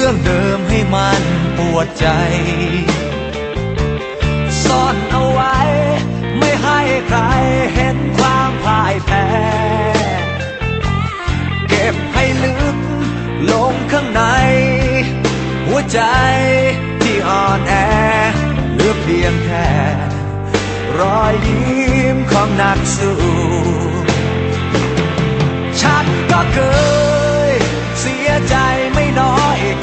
รื่องเดิมให้มันปวดใจ ซ่อนเอาไว้ ไม่ให้ใครเห็นความพ่ายแพ้ เก็บให้ลึกลงข้างใน หัวใจที่อ่อนแอเหลือเพียงแค่รอยยิ้มของนักสู้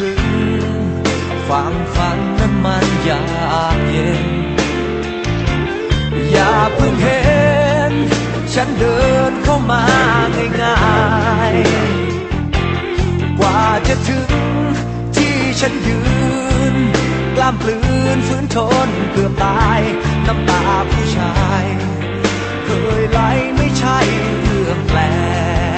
ว่าจะถึงฝั่งฝันนั้นมันยากเย็น อย่าเพิ่งเห็น ฉันเดินเข้ามาง่ายๆ กว่าจะถึงที่ฉันยืน กล้ามปลืนฝืนทนเกือบตาย น้ำตาผู้ชาย เคยไหลไม่ใช่เรื่องแปลก